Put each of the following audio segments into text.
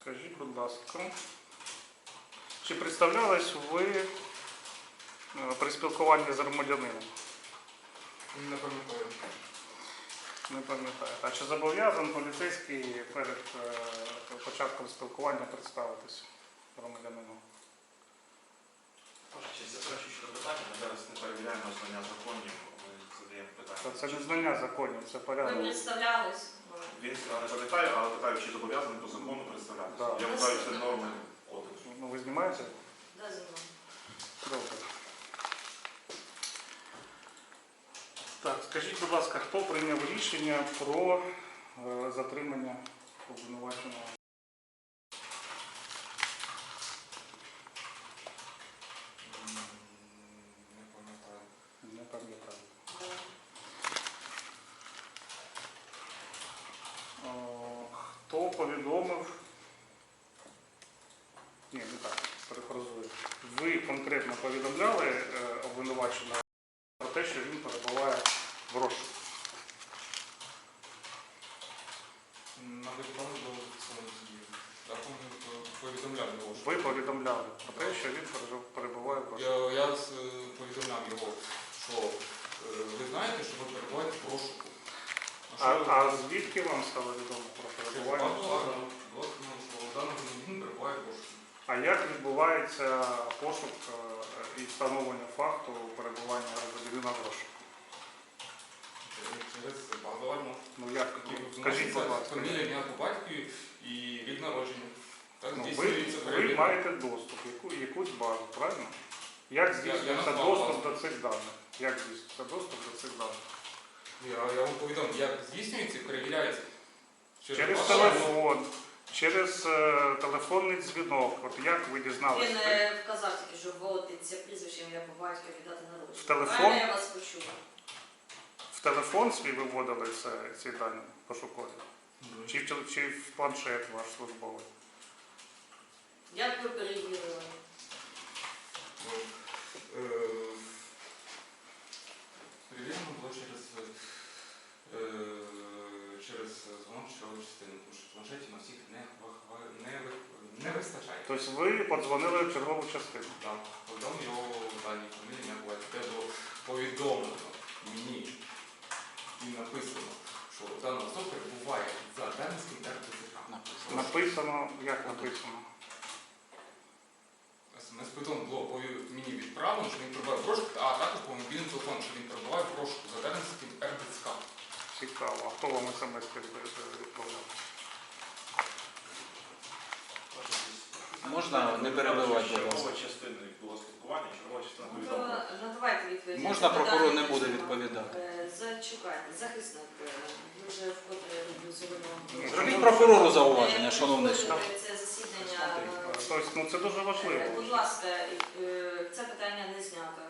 Скажіть, будь ласка, чи представлялись ви е, при спілкуванні з громадянином? Не пам'ятаю. Не пам'ятаю. А чи зобов'язаний поліцейський перед е, початком спілкування представитись громадянину? Заперечую щодо питання, ми зараз не перевіряємо знання законів, ми задаємо питання. це не знання законів, це Ви порядок. представлялись. Він сказав, не пам'ятаю, але питаю, чи зобов'язаний по закону представлятися. Да. Я вважаю, це норми кодексу. Ну ви знімаєте? Да, знімаю. Добре. Так, скажіть, будь ласка, хто прийняв рішення про е, затримання обвинуваченого? М, Не пам'ятаю. Не пам'ятаю. Да. О, Хто повідомив? Ні, не так, перефразую. Ви конкретно повідомляли е, обвинуваченого про те, що він перебуває в розшуку? На було повідомляв його. що- Ви повідомляли про те, що він пережив- перебуває в розшуку. Я, я з- повідомляв його, що е, ви знаєте, що ви перебуваєте в розшуку. А, а звідки вам стало відомо про перебування? що перебуває в розшуку. А як відбувається пошук е, і встановлення факту перебування громадянина в розшуку? Через базу альмо. Ну як? Скажіть, будь ласка. Фамілія, ім'я по батькові і рік народження. Так Ну, ви, здійснюється ви перевірка. маєте доступ, яку, якусь базу, правильно? Як я здійснюється назвав доступ базу. до цих даних? Як здійснюється доступ до цих даних? Я, я вам повідомив, як здійснюється перевіряється. Через ваше- телефон, через е, телефонний дзвінок. От як ви Він дізналися? е, вказав тільки, що вводиться прізвище ім'я по батькові дати народження. В телефон? Правильно я вас почула? В телефон свій ви вводили це, ці дані пошукові? Чи в, чи в планшет ваш службовий? Як ви перевірили? Е, Перевірено було через, е, через дзвонок чергової частини, тому що в планшеті на всіх не, вихва- не, не вистачає. Тобто ви подзвонили в чергову частину. Так, повідомив його дані фамілії не буває. Те було повідомлено мені і написано, що дана особа перебуває за Дарницьким РПЦК. Написано, як написано? СМС-питон було мені відправлено, що він перебуває в розшуку, а також по мобільному телефону, що він перебуває в розшуку за Дарницьким РПЦК. Цікаво. А хто вам смс відправляв? Ваша честь. Можна не перебивати, будь Чергова частина було спілкування, чергова частина Ну, повідомлення. надавайте відповідь. Можна прокурор не буде відповідати? Е, Зачекайте, захисник, е, вже вкотре сьогодні. Зробіть прокурору зауваження, шановний суд. Це засідання. е, Тобто, ну це дуже Е, важливо. Будь ласка, е, це питання не знято.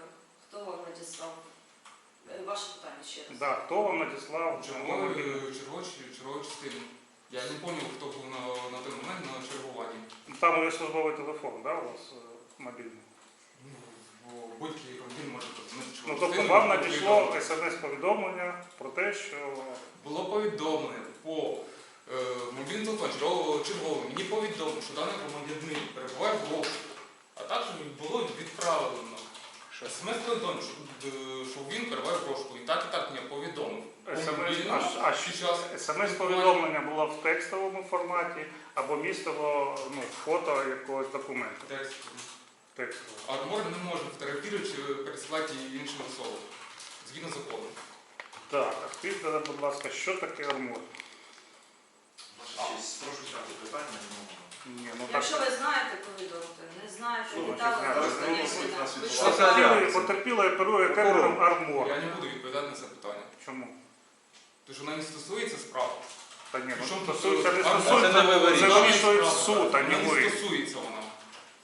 Хто вам надіслав? Е, Ваше питання ще раз. Да, хто вам надіслав Чергової черговий? Я не пам'ятаю, хто був на, на той момент на чергуванні. Там є службовий телефон, да, у вас е, мобільний? Ну, бо будь-який громадянин може подзвонити Ну тобто вам надійшло смс-повідомлення про те, що Було повідомлено по е, мобільному телефону чергового чергового. Мені повідомлено, що даний громадянин перебуває в розшуку. А також було відправлено смс-повідомлення, що, е, що він перебуває в. І так і так мені повідомив. По смс, а, а смс-повідомлення було в текстовому форматі або містило ну, фото якогось документу тексту. текстового. Армор не може фотографувати чи пересилати іншим особам. Згідно закону. Так, а скажіть, тоді, будь ласка, що таке армор? Прошу зняти питання. Ну, Ні, ну так. Якщо ви знаєте, повідомте. Не знаєте, Ну, детали значить, просто я не розумію, нас Ви що? Потерпілий, потерпілий оперує терміном армор. Я не буду відповідати на це питання. Чому? Тому що вона не стосується справи. Та ні, ну Причому стосується не тут, стосується, це не ви це вирішуєте. вирішує Справа, суд, а не вона ви. Не стосується вона.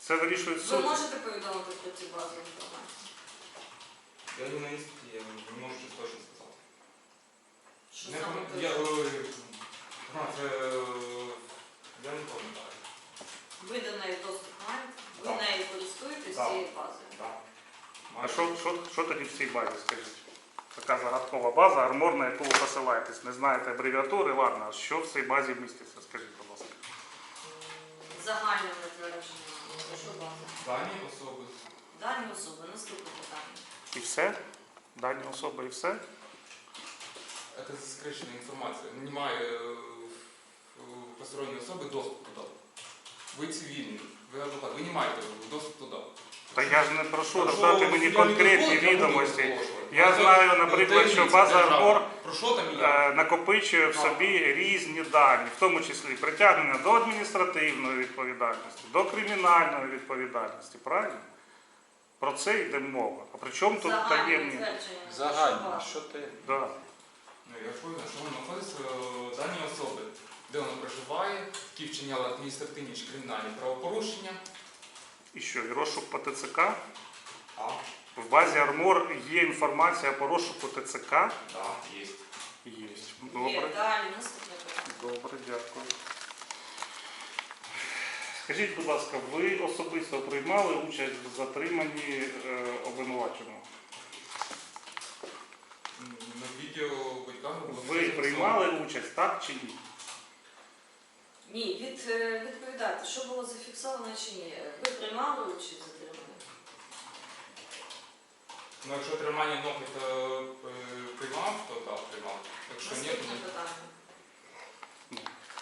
Це вирішує Ви суд. можете повідомити про цю базу інформації? Я журналіст, я не можу щось точно сказати. Що Не саме. Я, е, а, це, е, пам'ятаю. Ви до неї доступ маєте? Ви Так. нею користуєтесь Так. цією базою? Так. А що, що, що тоді в цій базі, скажіть? Така загадкова база, армор, на яку ви посилаєтесь. Не знаєте абревіатури, ладно, а що в цій базі міститься, скажіть, будь ласка. Загальне затвердження. Прошу вас. Дані особи. Дані особи. Наступне питання. І все? Дані особи і все? Це засекречена інформація. Немає е, посторонньої особи доступу туди. Ви цивільні, ви адвокат, ви не маєте доступу туди. Та я ж не прошу дати мені конкретні дозволю, я буду відомості. Я Це- знаю, наприклад, що таємниця база Про що там я? е, накопичує в собі різні дані, в тому числі притягнення до адміністративної відповідальності, до кримінальної відповідальності. Правильно? Про це йде мова. А при чому тут Загальне таємні? Прошу Загально, що ти? Да. Ну, я впевнений, що воно знаходиться е, дані особи, де вона проживає, які вчиняли адміністративні чи кримінальні правопорушення. І що, і розшук по ТЦК? А, В базі Армор є інформація по розшуку ТЦК? да, є. Є. Є. Добре. Далі. Наступне питання. Добре, дякую. Скажіть, будь ласка, ви особисто приймали участь в затриманні е, обвинуваченого? М, На відео батьками було Ви приймали участь, так чи ні? Ні, від, е, відповідайте, що було зафіксовано чи ні. Ви приймали участь в затриманні? Ну, якщо тримання ногтя приймав, то так, приймав. Якщо ні, то Наступне ні. питання.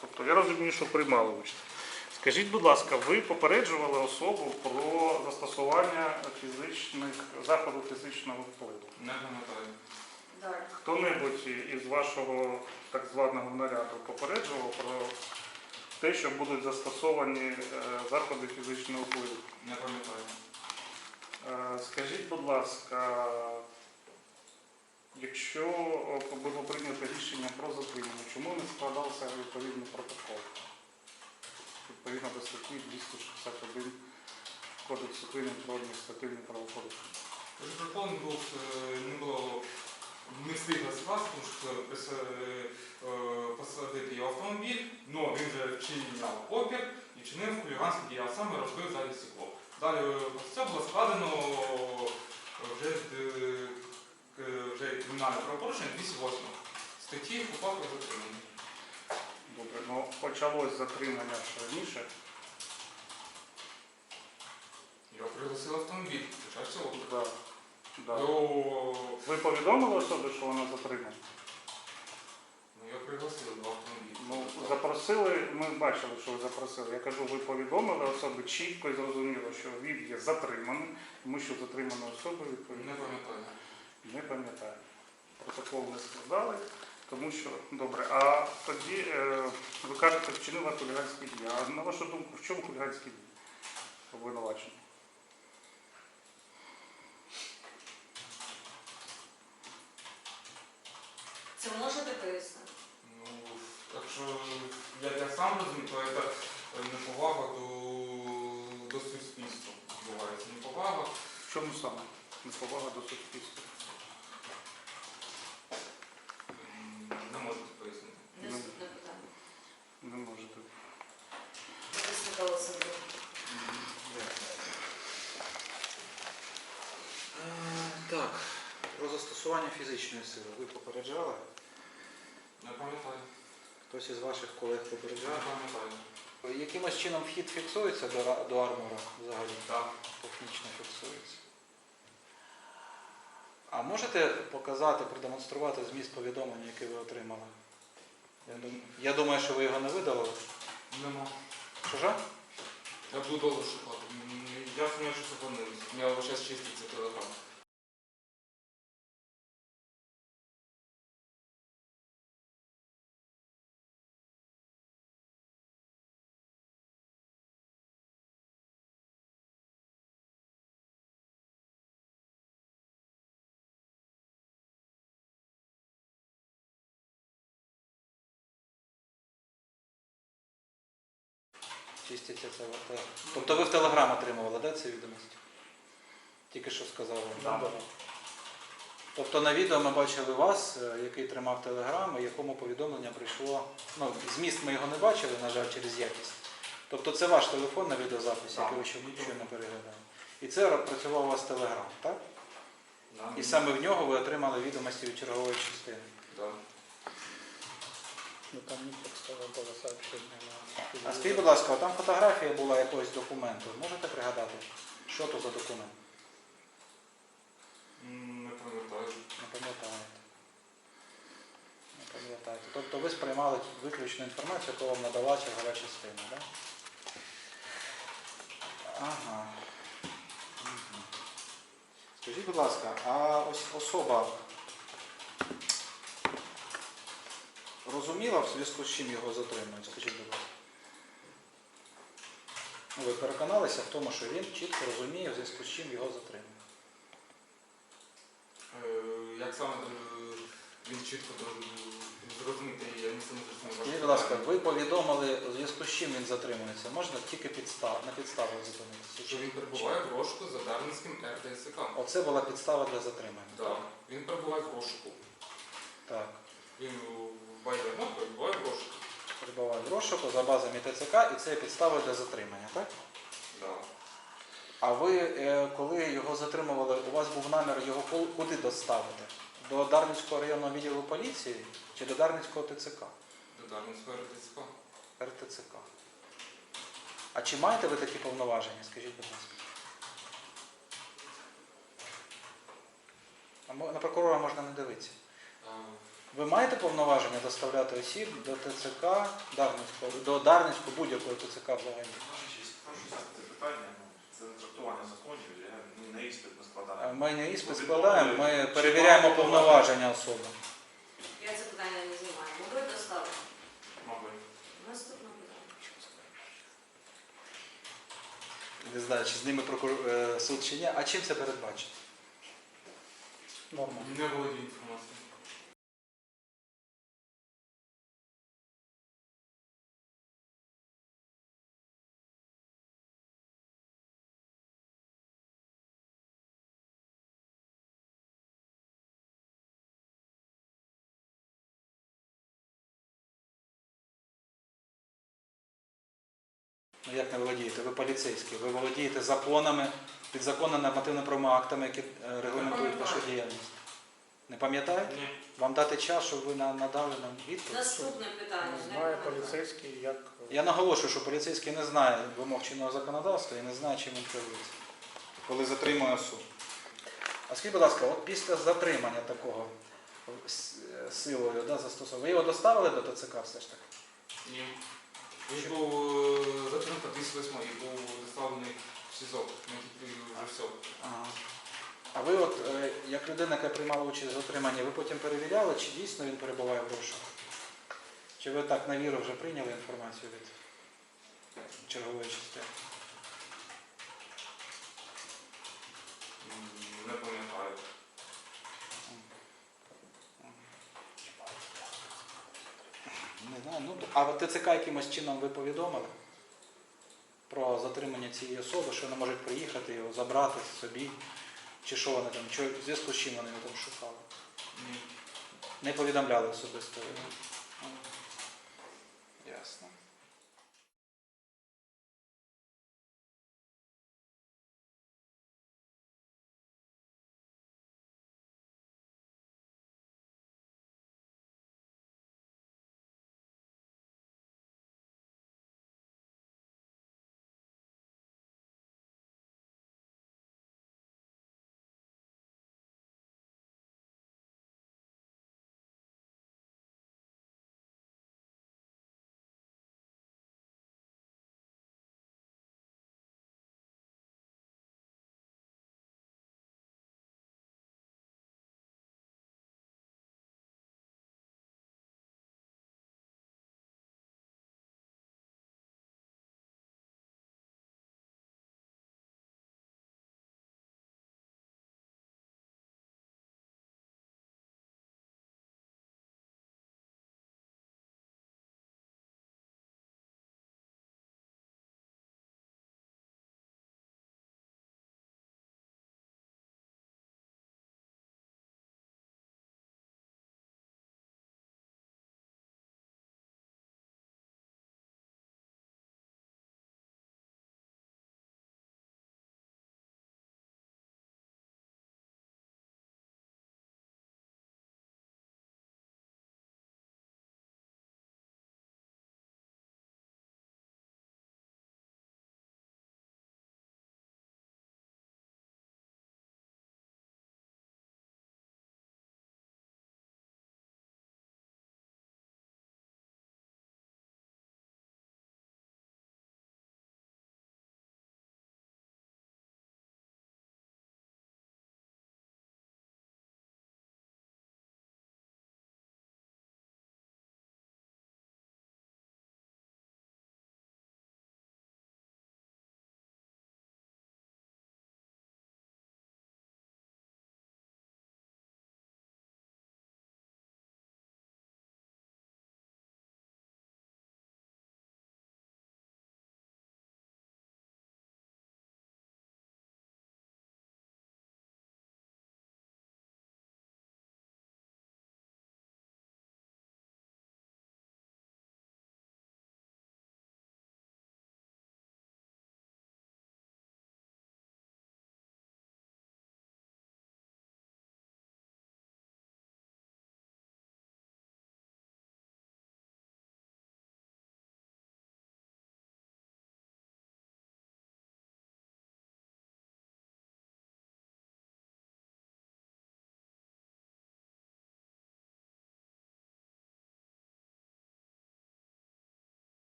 Тобто я розумію, що приймали участь. Скажіть, будь ласка, ви попереджували особу про застосування фізичних заходу фізичного впливу? Не пам'ятаю. Далі. Хто-небудь із вашого так званого наряду попереджував про те, що будуть застосовані е, заходи фізичного впливу? Не пам'ятаю. Е, Скажіть, будь ласка, якщо було прийнято рішення про затримання, чому не складався відповідний протокол? Відповідно до статті 261 Кодексу України про адміністративні правопорушення. Протокол не е, не було, не встигла скласти, тому що посадити його автомобіль, але він вже вчиняв опір і вчинив хуліганський діяв, саме розбив заднє стекло. Далі е, цього було складено е, вже, е, вже кримінальне правопорушення 208 статті УПА про затримання. Добре, ну почалось затримання ще раніше. Його пригласив автомобіль, почався опір. Да. Да. До... Ви повідомили особі, що вона затримана? Ну, його пригласили до автомобіля. Ну, запросили, ми бачили, що ви запросили. Я кажу, ви повідомили особи чітко і зрозуміло, що він є затриманий, тому що затримана особа Не пам'ятаю. не пам'ятає. Протокол не складали, тому що добре. А тоді е, ви кажете, вчинила хуліганські дії. А на вашу думку, в чому хуліганські дії? Обвинувачення? Це можете пояснити? Розумію, то це е, неповага до, до суспільства відбувається. Неповага. В чому саме? Неповага до суспільства. Не можете пояснити. Наступне питання. Не можете. Е, Так, про застосування фізичної сили ви попереджали? Хтось із ваших колег попереджав? Якимось чином вхід фіксується до, до армора взагалі? Так. Технічно фіксується. А можете показати, продемонструвати зміст повідомлення, яке ви отримали? Я, дум- я думаю, що ви його не видалили. Нема. Що ж? Я буду довго шукати. Я сумніваюся, що зупинилися. У мене зараз чиститься телефон. Чиститься це. Тобто ви в Телеграм отримували, да, ці відомості? Тільки що сказали. Да. Тобто на відео ми бачили вас, е, який тримав Телеграм, і якому повідомлення прийшло. Ну, зміст ми його не бачили, на жаль, через якість. Тобто це ваш телефон на відеозаписі, Так. який ви ще- щойно переглядали. І це працював у вас Телеграм, так? Да. І саме в нього ви отримали відомості від чергової частини. Ну там не текстовое было сообщение. А скажіть, будь ласка, там фотографія була якогось документу. Можете пригадати, що то за документ? М, Не пам'ятаю. Не пам'ятаєте. Не пам'ятаєте. Тобто ви сприймали виключну інформацію, яку вам надала чергова частина, так? Ага. Мгм. Скажіть, будь ласка, а ось особа розуміла в зв'язку з чим його затримують? Скажіть, будь ласка. Ну, Ви переконалися в тому, що він чітко розуміє, в зв'язку з чим його затримують. Е, Як саме е, він чітко зрозумів- зрозуміти, я не саме зрозумів. Скажіть, будь ласка, ви повідомили, у зв'язку з чим він затримується? Можна тільки підстав, на підставу зупинитися? Що він перебуває в розшуку за Дарницьким РТСК. Оце була підстава для затримання. Так, він перебуває в розшуку. Так. Він в Байдарно перебуває в розшуку. Перебуває в розшуку за базами ТЦК і це є підстава для затримання, так? Да. А ви, е, коли його затримували, у вас був намір його ку- куди доставити? До Дарницького районного відділу поліції чи до Дарницького ТЦК? До Дарницького РТСК. РТЦК. А чи маєте ви такі повноваження? Скажіть, будь ласка. А мо- на прокурора можна не дивитися. А, Ви маєте повноваження доставляти осіб до ТЦК Дарницького, до Дарницького будь-якого ТЦК взагалі? Ваша честь, прошу задати це питання. Ну, це не трактування законів, я на іспит не складаю. Ми не іспит складаємо, ми перевіряємо повноваження особи. Я це питання не знімаю. Могли доставити? Мабуть. Наступне питання. Не знаю, чи з ними прокур- е, суд чи ні. А чим це передбачено? Норма. Не володію інформацією. Ну як не володієте? Ви поліцейські, ви володієте законами, підзаконними нормативно-правовими актами, які е, регламентують вашу діяльність. Не пам'ятаєте? Ні. Вам дати час, щоб ви на- надали нам відповідь? Наступне питання. Не знає поліцейський, як Я наголошую, що поліцейський не знає вимог чинного законодавства і не знає, чим він керується, коли затримує особу. А скажіть, будь ласка, от після затримання такого с- е, силою да, застосовано, ви його доставили до ТЦК все ж таки? Ні. Він був е, затримка 208 і був доставлений в СІЗО. Ми вже все. Ага. А ви, от, е, як людина, яка приймала участь в затриманні, ви потім перевіряли, чи дійсно він перебуває в розшуку? Чи ви так на віру вже прийняли інформацію від чергової частини? Ну, А ТЦК якимось чином ви повідомили про затримання цієї особи, що вони можуть приїхати, його забрати собі, чи що вони там, чи зв'язку з чим вони його там шукали? Ні. Не повідомляли особисто. Ясно.